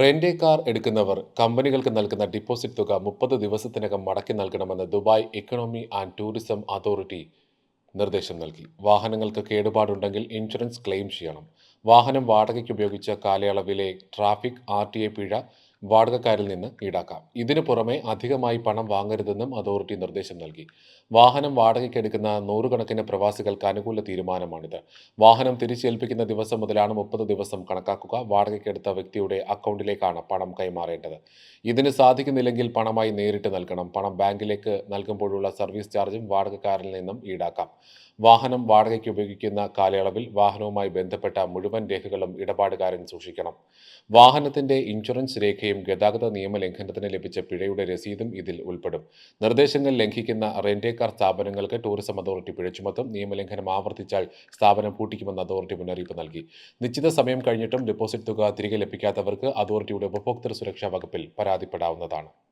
Rent car എടുക്കുന്നവർ കമ്പനികൾക്ക് നൽകുന്ന deposit തുക മുപ്പത് ദിവസത്തിനകം മടക്കി നൽകണമെന്ന് Dubai economy and tourism authority നിർദ്ദേശം നൽകി. വാഹനങ്ങൾക്ക് കേടുപാടുണ്ടെങ്കിൽ ഇൻഷുറൻസ് ക്ലെയിം ചെയ്യണം. വാഹനം വാടകയ്ക്ക് ഉപയോഗിച്ച കാലയളവിലെ ട്രാഫിക് ആർ ടി പിഴ വാടകക്കാരിൽ നിന്ന് ഈടാക്കാം. ഇതിനു പുറമെ അധികമായി പണം വാങ്ങരുതെന്നും അതോറിറ്റി നിർദ്ദേശം നൽകി. വാഹനം വാടകയ്ക്കെടുക്കുന്ന നൂറുകണക്കിന് പ്രവാസികൾക്ക് അനുകൂല തീരുമാനമാണിത്. വാഹനം തിരിച്ചേൽപ്പിക്കുന്ന ദിവസം മുതലാണ് മുപ്പത് ദിവസം കണക്കാക്കുക. വാടകയ്ക്കെടുത്ത വ്യക്തിയുടെ അക്കൗണ്ടിലേക്കാണ് പണം കൈമാറേണ്ടത്. ഇതിന് സാധിക്കുന്നില്ലെങ്കിൽ പണമായി നേരിട്ട് നൽകണം. പണം ബാങ്കിലേക്ക് നൽകുമ്പോഴുള്ള സർവീസ് ചാർജും വാടകക്കാരിൽ നിന്നും ഈടാക്കാം. വാഹനം വാടകയ്ക്ക് ഉപയോഗിക്കുന്ന കാലയളവിൽ വാഹനവുമായി ബന്ധപ്പെട്ട മുഴുവൻ രേഖകളും ഇടപാടുകാരൻ സൂക്ഷിക്കണം. വാഹനത്തിന്റെ ഇൻഷുറൻസ് രേഖയും ഗതാഗത നിയമലംഘനത്തിന് ലഭിച്ച പിഴയുടെ രസീതും ഇതിൽ ഉൾപ്പെടും. നിർദ്ദേശങ്ങൾ ലംഘിക്കുന്ന റെന്റേക്കാർ സ്ഥാപനങ്ങൾക്ക് ടൂറിസം അതോറിറ്റി പിഴ ചുമത്തും. നിയമലംഘനം ആവർത്തിച്ചാൽ സ്ഥാപനം പൂട്ടിക്കുമെന്ന് അതോറിറ്റി മുന്നറിയിപ്പ് നൽകി. നിശ്ചിത സമയം കഴിഞ്ഞിട്ടും ഡെപ്പോസിറ്റ് തുക തിരികെ ലഭിക്കാത്തവർക്ക് അതോറിറ്റിയുടെ ഉപഭോക്തൃ സുരക്ഷാ വകുപ്പിൽ പരാതിപ്പെടാവുന്നതാണ്.